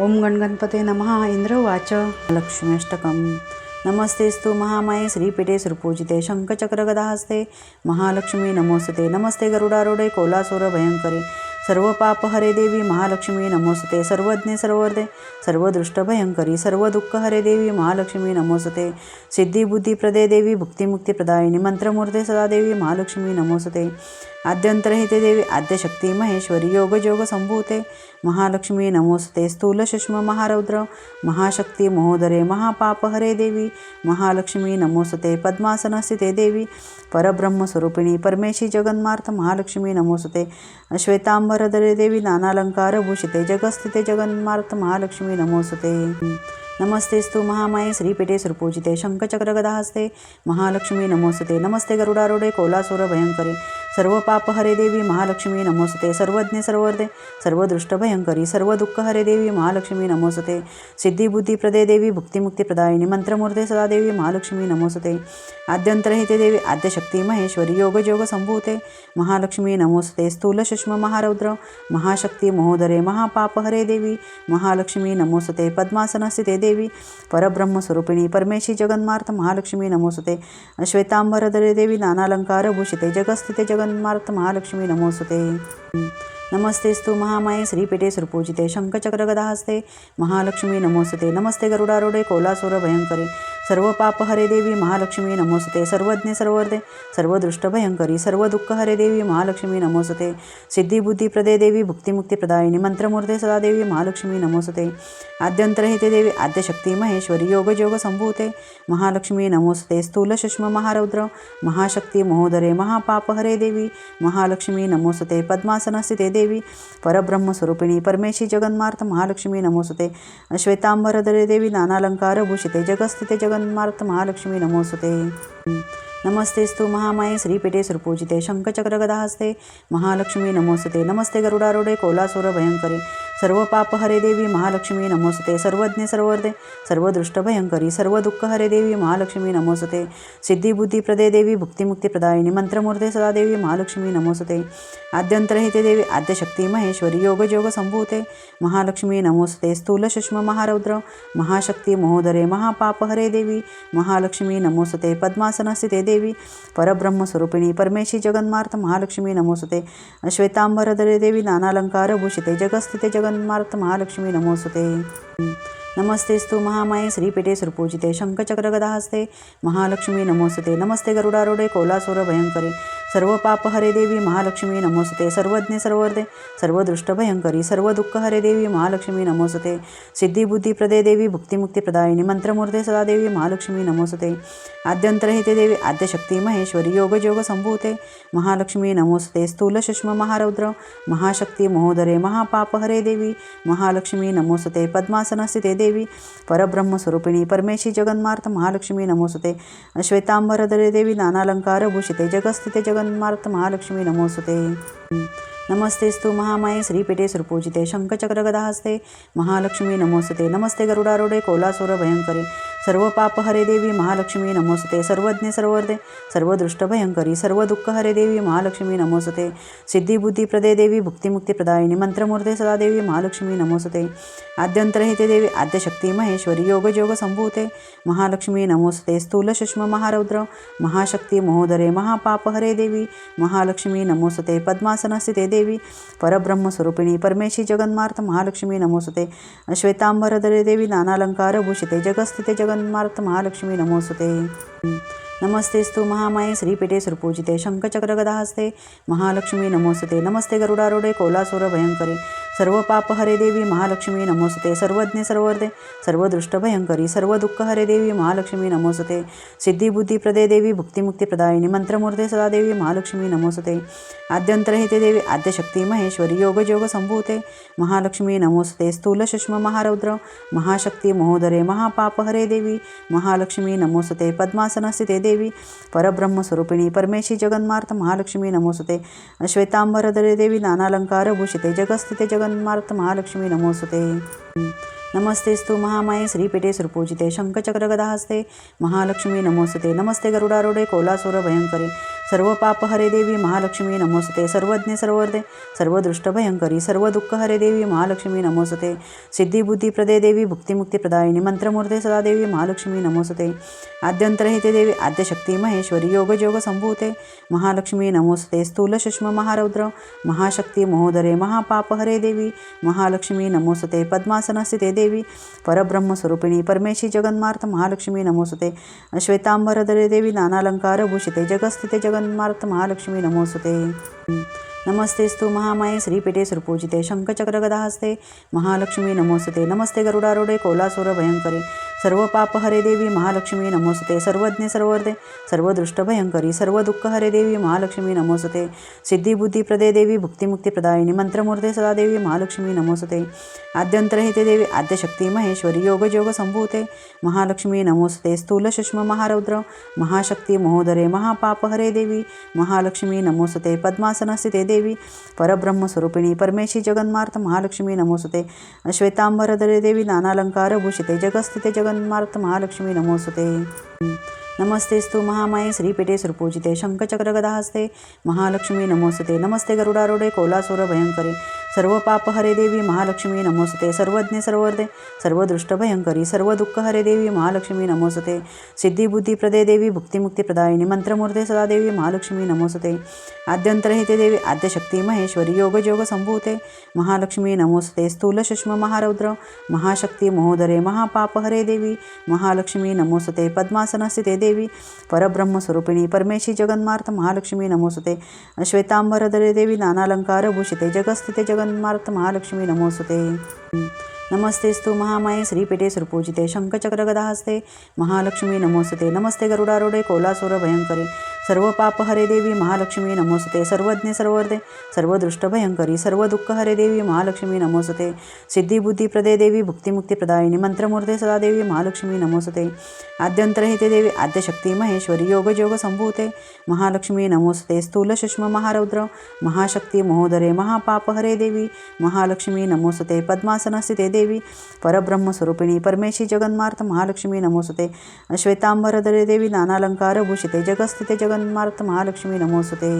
ओम गणगणपते नमः इंद्रवाच लक्ष्म्यष्टकम नमस्तेस्तु महामाये श्रीपीठे सुरपूजिते शङ्खचक्रगदाहस्ते। महालक्ष्मी नमोस्तुते नमस्ते गरुडारूढे कोलासुर भयङ्करी। सर्व देवी महालक्ष्मी नमोस्तुते सर्वज्ञे सर्ववर्धे। सर्वदृष्टभयङ्करी सर्वदुःखहरे देवी महालक्ष्मी नमोस्तुते सिद्धिबुद्धिप्रदे देवी भुक्तिमुक्तिप्रदायिनी मंत्रमूर्ते सदा देवी महालक्ष्मी नमोस्तुते आद्यंतरहिते देवी आद्यशक्ती महेश्वरी योगजोग संभूते महालक्ष्मी नमोस्ते स्थूल सूक्ष्म महारौद्र महाशक्ती महोदरे महापापहरे देवी महालक्ष्मी नमोसते पद्मासनस्थिते देवी परब्रह्मस्वरूपिणी परमेशी जगन्मार्थ महालक्ष्मी नमोस्तुते श्वेतांबरधरे देवी नानालंकारभूषिते जगस्थिते जगन्मार्थ महालक्ष्मी नमोस्तुते। नमस्तेस्तु महामाये श्रीपीठे सुरपूजिते शङ्खचक्रगदाहस्ते महालक्ष्मी नमोस्तुते नमस्ते गरुडारुडे कोलासुर भयंकरी सर्व पापहरे देवी महालक्ष्मी नमोस्तुते सर्वज्ञे सर्वदृष्ट भयंकरी सर्व दुःखहरे देवी महालक्ष्मी नमोस्तुते सिद्धिबुद्धिप्रदे देवी भुक्तिमुक्तिप्रदायिनी मंत्रमूर्ते सदा देवी महालक्ष्मी नमोस्तुते आद्यंतरहिते देवी आद्यशक्ती महेश्वरी योगजोग संभूते महालक्ष्मी नमोस्ते स्थूल सूक्ष्म महारौद्र महाशक्ती महोदरे महापापहरे देवी महालक्ष्मी नमोस्ते पद्मासनस्थिते देवी परब्रह्मस्वरूपिणी परमेशी जगन्मार्थ महालक्ष्मी नमोसुते श्वेतांबरधरे देवी नानालंकारभूषिते जगस्थिते जगन्मार्थ महालक्ष्मी नमोस्तुते. नमस्तेस्तु महामाये श्रीपीठे सुरपूजिते शंखचक्रगदाहस्ते महालक्ष्मी नमोसुते नमस्ते गरुडारूढे कोलासुर भयङ्करी सर्व पापहरे देवी महालक्ष्मी नमोसते सर्वज्ञ सर्वदे सर्ववर्धे सर्वदृष्टभयङ्करी सर्व दुःख हरे देवी महालक्ष्मी नमोस्तुते. सिद्धिबुद्धिप्रदे देवी भुक्तिमुक्तिप्रदायिनी मंत्रमूर्ते सदादेवी महालक्ष्मी नमोस्तुते. आद्यंतरहिते देवी आद्यशक्ती महेश्वरी योगजोग संभूते. महालक्ष्मी नमोस्ते स्थूल सूक्ष्म महारौद्र महाशक्ती महोदरे महापापहरे देवी महालक्ष्मी नमोस्तुते. पद्मासनस्थिते देवी परब्रह्मस्वरूपिणी परमेशी जगन्मार्थ महालक्ष्मी नमोस्तुते. श्वेतांबरधरे देवी नानालंकारभूषिते जगस्थिते सन्मार्थ महालक्ष्मी नमोसुते नमस्तेस्तु महामाये श्रीपीठे सुरपूजिते शंखचक्रगदाहस्ते महालक्ष्मी नमोस्तुते नमस्ते गरुडारूढे कोलासुर भयङ्करी सर्व पापहरे देवी महालक्ष्मी नमोस्तुते सर्वज्ञे सर्ववर्धे सर्वदृष्टभयङ्करी सर्व दुःखहरे देवी महालक्ष्मी नमोस्तुते सिद्धिबुद्धिप्रदे देवी भुक्तिमुक्तिप्रदायिनी मंत्रमूर्ते सदा देवी महालक्ष्मी नमोस्तुते आद्यंतरहिते देवी आद्यशक्ती महेश्वरी योगजोग संभूते महालक्ष्मी नमोस्तुते स्थूल सूक्ष्म महारौद्र महाशक्ती महोदरे महापापहरे देवी महालक्ष्मी नमोस्तुते पद्मासनस्थिते देवी परब्रह्मस्वरूपिणी परमेशी जगन्मार्थ महालक्ष्मी नमोसुते श्वेतांबरधरे देवी नानालंकारभूषिते जगस्थिते जगन्मार्थ महालक्ष्मी नमोसुते नमस्तेस्तु महामाये श्रीपीठे सुरपूजिते शङ्खचक्रगदाहस्ते महालक्ष्मी नमोसुते नमस्ते गरुडारूढे कोलासुर भयङ्करी सर्व पापहरे देवी महालक्ष्मी नमोस्तुते. सर्वज्ञे सर्ववर्धे सर्वदृष्टभयङ्करी सर्व दुःखहरे देवी महालक्ष्मी नमोसते सिद्धिबुद्धिप्रदे देवी भुक्तिमुक्तिप्रदायिनी मंत्रमूर्ते सदा देवी महालक्ष्मी नमोसते आद्यंतरहिते देवी आद्यशक्ती महेश्वरी योगजोग संभूते. महालक्ष्मी नमोसते स्थूल सूक्ष्म महारौद्र महाशक्ती महोदरे महापापहरे देवी महालक्ष्मी नमोसते पद्मासनस्थिते देवी परब्रह्मस्वरूपिणी परमेशी जगन्मार्थ महालक्ष्मी नमोसते श्वेतांबरधरे देवी नानालंकारभूषिते जगस्थिते जगन्मार्थ महालक्ष्मी नमस्ते नमस्तेस्तु महामाये श्रीपीठे सुरपूजिते शंखचक्रगदाहस्ते महालक्ष्मी नमोस्तुते नमस्ते गरुडारूढे कोलासुर भयङ्करी सर्व पापहरे देवी महालक्ष्मी नमोस्तुते. सर्वज्ञे सर्ववर्धे सर्वदृष्टभयङ्करी सर्व दुःखहरे देवी महालक्ष्मी नमोस्तुते. सिद्धिबुद्धिप्रदे देवी भुक्तिमुक्तिप्रदायिनी मंत्रमूर्ते सदा देवी महालक्ष्मी नमोस्तुते. आद्यंतरहिते देवी आद्यशक्ती महेश्वरी योगजोग संभूते. महालक्ष्मी नमोस्ते स्थूल सूक्ष्म महारौद्र महाशक्ती महोदरे महापापहरे देवी महालक्ष्मी नमोस्तुते. पद्मासनस्थिते देवी परब्रह्मस्वरूपिणी परमेशी जगन्मार्थ महालक्ष्मी नमोस्तुते. श्वेतांबरधरे देवी नानालंकारभूषिते जगस्थिते जग जगन्मार्थ महालक्ष्मी नमोसुते नमस्तेस्तु महामाये श्रीपीठे सुरपूजिते शङ्खचक्रगदाहस्ते। महालक्ष्मी नमोसुते नमस्ते गरुडारूढे कोलासुर भयङ्करी सर्व पापहरे देवी महालक्ष्मी नमोस्तुते. सर्वज्ञे सर्ववर्धे सर्वदृष्टभयङ्करी सर्व दुःख हरे देवी महालक्ष्मी नमोस्तुते. सिद्धिबुद्धिप्रदे देवी भुक्तिमुक्तिप्रदायिनी मंत्रमूर्ते सदादेवी महालक्ष्मी नमोस्तुते. आद्यंतरहिते देवी आद्यशक्ती महेश्वरी योगजोग संभूते. महालक्ष्मी नमोस्ते स्थूल सूक्ष्म महारौद्र महाशक्ती महोदरे महापापहरे देवी महालक्ष्मी नमोस्तुते. पद्मासनस्थिते देवी परब्रह्मस्वरूपिणी परमेशी जगन्मार्थ महालक्ष्मी नमोस्तुते. श्वेतांबरधरे देवी नानालंकारभूषिते जगस्थिते जगन्मार्थ महालक्ष्मी नमोस्तुते नमस्तेस्तु महामाये श्रीपीठे सुरपूजिते शङ्खचक्रगदाहस्ते। महालक्ष्मी नमोसुते नमस्ते गरुडारोडे कोलासुर भयङ्करी सर्व पाप हरे देवी महालक्ष्मी नमोसते सर्वज्ञ सर्वदे सर्वदृष्टभयंकरी सर्व दुःख हरे देवी महालक्ष्मी नमोसते सिद्धिबुद्धिप्रदे देवी भुक्तिमुक्तिप्रदायिनी मंत्रमूर्ते सदादेवी महालक्ष्मी नमोसते आद्यंतरहिते देवी आद्यशक्ती महेश्वरी योगजोग संभूते. महालक्ष्मी नमोसते स्थूल सूक्ष्म महारौद्र महाशक्ती महोदरे महापाप हरे देवी महालक्ष्मी नमोसते पद्मासनस्थिते देवी परब्रह्मस्वरूपिणी परमेशी जगन्मार्थ महालक्ष्मी नमोसते श्वेतांबरदरे देवी नानालंकार भूषिते जगस्थिते जगन्मार्थ महालक्ष्मी नमोसते नमस्तेस्तु महामाये श्रीपीठे सुरपूजिते शंखचक्रगदाहस्ते महालक्ष्मी नमोसते नमस्ते गरुडारूढे कोलासुर भयंकरी सर्व पाप हरे देवी महालक्ष्मी नमोसते सर्वज्ञ सर्वदे सर्वदृष्टभयंकरी सर्व दुःख हरे देवी महालक्ष्मी नमोसते सिद्धिबुद्धिप्रदे देवी भुक्तिमुक्तिप्रदायिनी मंत्रमूर्ते सदा देवी महालक्ष्मी नमोसते आद्यंतरहिते देवी आद्यशक्ती महेश्वरी योगजोग संभूते. महालक्ष्मी नमोसते स्थूल सूक्ष्म महारौद्र महाशक्ती महोदरे महापाप हरे देवी महालक्ष्मी नमोसते पद्मासनस्थिते देवी परब्रह्मस्वरूपिणी परमेशी जगन्मार्थ महालक्ष्मी नमोसते श्वेतांबरधरे देवी नानालंकार भूषिते जगस्थिते जगन्मार्थ महालक्ष्मी नमोसते नमस्तेस्तु महामाये श्रीपीठे सुरपूजिते शंखचक्रगदाहस्ते महालक्ष्मी नमोस्ते नमस्ते गरुडारुडे कोलासुर भयंकरी सर्व पाप हरे देवी महालक्ष्मी नमोस्ते सर्वज्ञ सर्वदे सर्वदृष्टभयंकरी सर्व दुःख हरे देवी महालक्ष्मी नमोसते सिद्धिबुद्धिप्रदे देवी भुक्तिमुक्तिप्रदायिनी मंत्रमूर्ते सदा देवी महालक्ष्मी नमोस्ते आद्यंतरहिते देवी आद्यशक्ती महेश्वरी योगजोग संभूते महालक्ष्मी नमोसते स्थूल सूक्ष्म महारौद्र महाशक्ती महोदरे महापाप हरे देवी महालक्ष्मी नमोसते पद्मासनस्थिते देवी परब्रह्मस्वरूपिणी परमेशी जगन्मार्थ महालक्ष्मी नमोसुते श्वेतांबरदरे देवी नानालंकार भूषिते जगस्थिते जगन्मार्थ महालक्ष्मी नमोसते नमस्तेस्तु महामाये श्रीपीठे सुरपूजिते शंखचक्रगदाहस्ते महालक्ष्मी नमोसते नमस्ते गरुडारूढे कोलासुर भयंकरी सर्व पाप हरे देवी महालक्ष्मी नमोसते सर्वज्ञ सर्वदे सर्वदृष्टभयंकरी सर्व दुःख हरे देवी महालक्ष्मी नमोसते सिद्धिबुद्धिप्रदे देवी भुक्तिमुक्तिप्रदायिनी मंत्रमूर्ते सदा देवी महालक्ष्मी नमोसते आद्यंतरहिते देवी आद्यशक्ती महेश्वरी योगजोग संभूते. महालक्ष्मी नमोसते स्थूल सूक्ष्म महारौद्र महाशक्ती महोदरे महापाप हरे देवी महालक्ष्मी नमोसते पद्मासनस्थिते देवी परब्रह्मस्वरूपिणी परमेशी जगन्मार्थ महालक्ष्मी नमोसते श्वेतांबरदरे देवी नानालंकार भूषिते जगस्थिते जगन्मार्थ महालक्ष्मी नमोसुते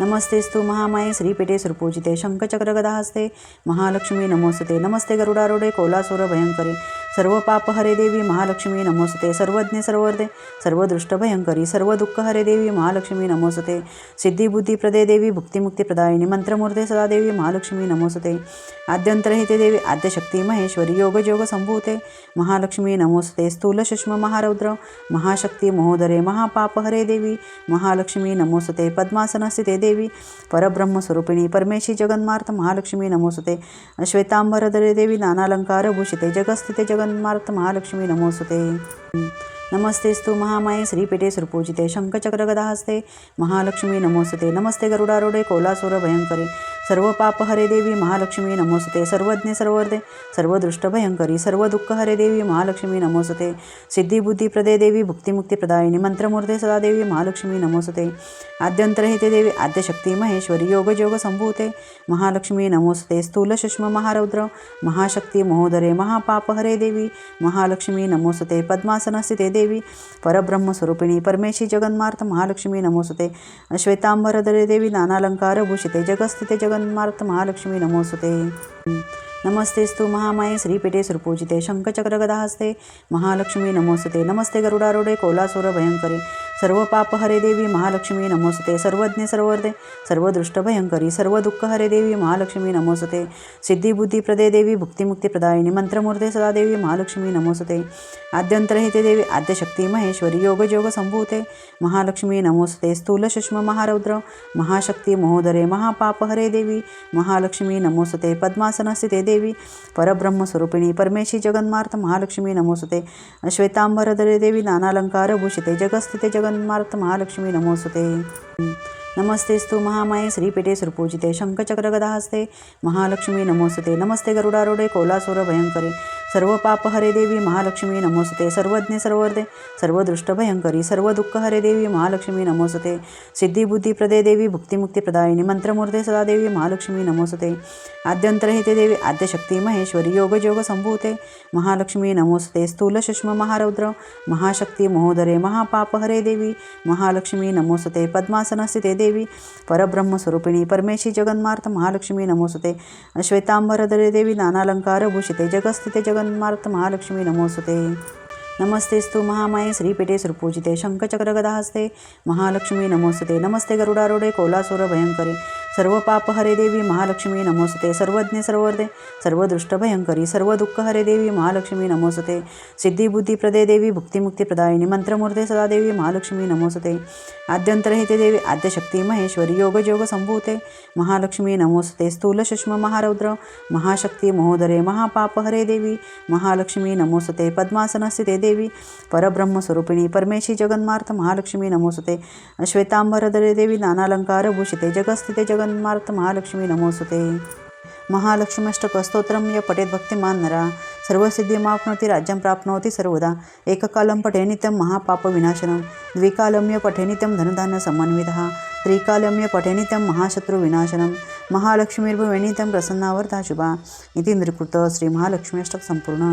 नमस्तेस्तु महामाये श्रीपीठे सुरपूजिते शंखचक्रगदाहस्ते महालक्ष्मी नमोस्तुते नमस्ते गरुडारूढे कोलासुर भयंकरी सर्व पाप हरे देवी महालक्ष्मी नमोस्तुते सर्वज्ञ सर्वदे सर्वदृष्टभयंकरी सर्व दुःख हरे देवी महालक्ष्मी नमोसते सिद्धिबुद्धिप्रदे देवी भुक्तिमुक्तिप्रदायिनी मंत्रमूर्ते सदा देवी महालक्ष्मी नमोस्तुते आद्यंतरहिते देवी आद्यशक्ती महेश्वरी योगजोग संभूते महालक्ष्मी नमोसते स्थूल सूक्ष्म महारौद्र महाशक्ती महोदरे महापाप हरे देवी महालक्ष्मी नमोस्तुते पद्मासनस्थिते देवी परब्रह्मस्वरूपिणी परमेशी जगन्मार्थ महालक्ष्मी नमोसुते श्वेतांबरदरे देवी नानालंकार भूषिते जगस्थिते जगन्मार्थ महालक्ष्मी नमोसुते नमस्तेस्तु महामाये श्रीपीठे सुरपूजिते शंखचक्रगदाहस्ते महालक्ष्मी नमोसते नमस्ते गरुडारूढे कोलासुर भयंकरी सर्व पाप हरे देवी महालक्ष्मी नमोसते सर्वज्ञ सर्वदे सर्वदृष्टभयंकरी सर्व दुःख हरे देवी महालक्ष्मी नमोसते सिद्धिबुद्धिप्रदे देवी भुक्तिमुक्तिप्रदायिनी मंत्रमूर्ते सदा देवी महालक्ष्मी नमोसते आद्यंतरहिते देवी आद्यशक्ती महेश्वरी योगजोग संभूते महालक्ष्मी नमोसते स्थूल सूक्ष्म महारौद्र महाशक्ती महोदरे महापाप हरे देवी महालक्ष्मी नमोसते पद्मासनस्थिते देवी परब्रह्मस्वरूपिणी परमेशी जगन्मार्थ महालक्ष्मी नमोसुते श्वेतांबरदरे देवी नानालंकार भूषिते जगस्थिते जगन्मार्थ महालक्ष्मी नमोसते नमस्तेस्तु महामाये श्रीपीठे सुरपूजिते शंखचक्रगदाहस्ते महालक्ष्मी नमोसुते नमस्ते गरुडारूढे कोलासुर भयंकरी सर्व पाप हरे देवी महालक्ष्मी नमोसते सर्वज्ञ सर्वदे सर्वदृष्टभयंकरी सर्व दुःख हरे देवी महालक्ष्मी नमोसते सिद्धिबुद्धिप्रदे देवी भुक्तिमुक्तिप्रदायिनी मंत्रमूर्ते सदादेवी महालक्ष्मी नमोसते आद्यंतरहिते देवी आद्यशक्ती महेश्वरी योगजोग संभूते. महालक्ष्मी नमोसते स्थूल सूक्ष्म महारौद्र महाशक्ती महोदरे महापाप हरे देवी महालक्ष्मी नमोसते पद्मासनस्थिते देवी परब्रह्मस्वरूपिणी परमेशी जगन्मार्थ महालक्ष्मी नमोसते श्वेतांबरदरे देवी नानालंकार भूषिते जगस्थिते जगन्मार्त महालक्ष्मी नमस्ते नमस्तेस्तु महामाये श्रीपीठे सुरपूजिते शंखचक्रगदाहस्ते महालक्ष्मी नमोसते नमस्ते गरुडारुडे कोलासुर भयंकरे सर्व पाप हरे देवी महालक्ष्मी नमोसते सर्वज्ञ सर्वदे सर्वदृष्ट भयंकरी सर्व दुःख हरे देवी महालक्ष्मी नमोसते सिद्धिबुद्धिप्रदे देवी भुक्तिमुक्तिप्रदायिनी मंत्रमूर्ते सदादेवी महालक्ष्मी नमोसते आद्यंतरहिते देवी आद्यशक्ती महेश्वरी योगजोग संभूते. महालक्ष्मी नमोसते स्थूल सूक्ष्म महारौद्र महाशक्ती महोदरे महापाप हरे देवी महालक्ष्मी नमोसते पद्मासनस्थिते देवी परब्रह्मस्वरूपिणी परमेशी जगन्मार्थ महालक्ष्मी नमोसते श्वेतांबरधरे देवी नानालंकार भूषिते जगस्थिते जगन्मार्थ महालक्ष्मी नमोसुते नमस्तेस्तु महामाये श्रीपीठे सुरपूजिते शंखचक्रगदाहस्ते महालक्ष्मी नमोस्तुते नमस्ते गरुडारूढे कोलासुर भयंकरी सर्व पाप हरे देवी महालक्ष्मी नमोस्तुते सर्वज्ञ सर्वदे सर्वदृष्ट भयंकरी सर्व दुःख हरे देवी महालक्ष्मी नमोस्तुते सिद्धिबुद्धिप्रदे देवी भुक्तिमुक्तिप्रदायिनी मंत्रमूर्ते सदा देवी महालक्ष्मी नमोस्तुते आद्यंतरहिते देवी आद्यशक्ती महेश्वरी योगजोग संभूते महालक्ष्मी नमोस्तुते स्थूल सूक्ष्म महारौद्र महाशक्ती महोदरे महापाप हरे देवी महालक्ष्मी नमोस्तुते पद्मासनस्थिते देवी परब्रह्मस्वरूपिणी परमेशी जगन्मार्थ महालक्ष्मी नमोसुते श्वेतांबरदरे देवी नानालंकार भूषिते जगस्थिते जगन्मार्थ महालक्ष्मी नमोसुते महालक्ष्मीष्टकस्तोत्रं य पटेत भक्तिमान् नरा सर्वसिद्धिमाप्नोति राज्यं प्राप्नोति सर्वदा एककालं पठे नित्यं महापापविनाशनं द्विकालं य पठे नित्यं धनधान्यसमन्वितः त्रिकालं य पठे नित्यं महाशत्रुविनाशनं महालक्ष्मीर्भवेणितं नित्यं शुभा इति नृकृत श्रीमहालक्ष्मीष्टक संपूर्ण